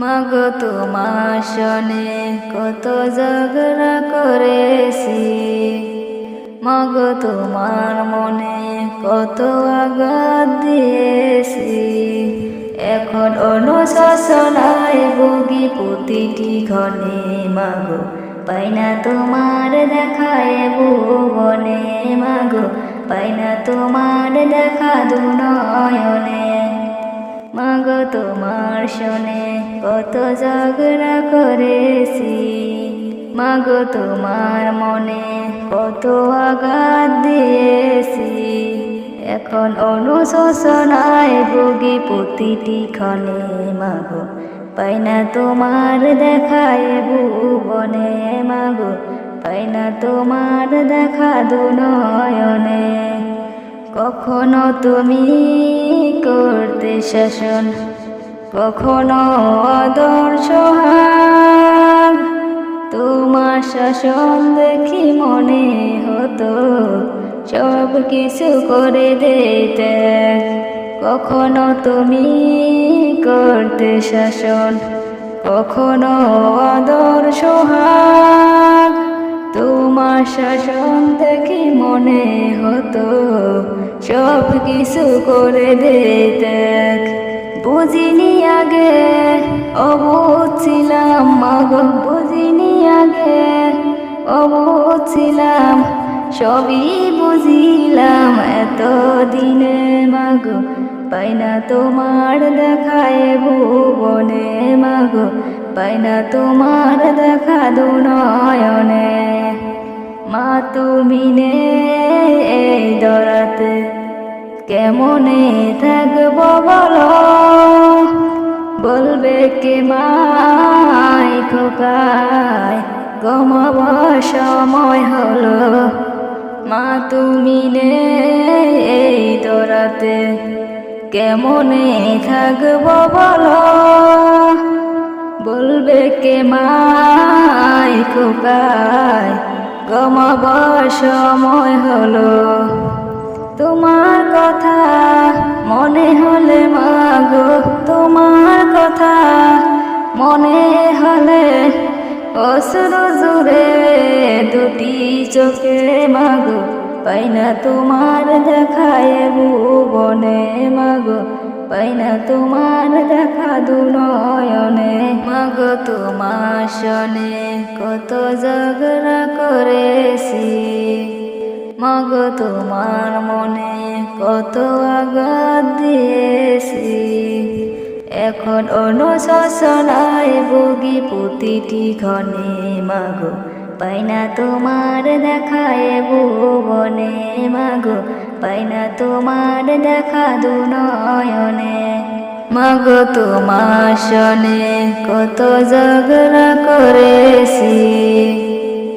মাগো তোমার শনে কত ঝগড়া করেছি। মাগো তোমার মনে কত আঘাত দিয়েছি। এখন অনুশাসনায় ভোগী প্রতিটি ক্ষণে মাগো, পাই না তোমার দেখায় ভুবনে মাগো, পাই না তোমার দেখা দুনয়নে। মাগো তোমার শোনে কত ঝগড়া করেছি। মাগো তোমার মনে কত আঘাত দিয়েছি। এখন অনুশোচনায় ভোগী প্রতিটি ক্ষণে, মাগো, পাই না তোমার দেখায় ভুবনে, মাগো, পাই না তোমার দেখা দুনয়নে। কখনো তুমি করতে শাসন কখনো আদর্শ হাগ। তোমার শাসন দেখি মনে হতো, সব কিছু করে দিতে কখনো তুমি করতে শাসন, কখনো আদর্শ হাগ। তোমার শাসন দেখি মনে হতো সব কিছু করে দিতে। বুঝিনি আগে, অবুধ ছিলাম মাগ, বুঝিনি আগে, অবুধ ছিলাম, সবই বুঝিলাম এত দিনে মাগ। পাই না তোমার দেখায় ভুবনে মাগ পাই না তোমার দেখা দু নয়নে মা তুমি নে এই দরাতে, কেমনে থাকব বলো? বলবে কে মাই খোকায় কমাব সময় হলো। মা তুমি নে এই দরাতে, কেমনে থাকব বলো? বলবে কে মাই খোকায়? গমাবার সময় হলো। তোমার কথা মনে হলে মাগো। তোমার কথা মনে হলে অসুর জুড়ে দুটি চোখে মাগো। পাই না তোমার দেখায় ভুবনে মাগো? পাই না তোমার দেখা দু নয়নে মাগ তোমার শনে কত ঝগড়া করেছি। মাগ তোমার মনে কত আঘাত দিয়েছি। এখন অনুশাসনায় ভোগী প্রতিটি ক্ষণে মাগো পাই না তোমার দেখায় ভুবনে। মাগো পাই না তোমার দেখা দুনয়নে মগ তোমার শনে কত ঝগড়া করেছি।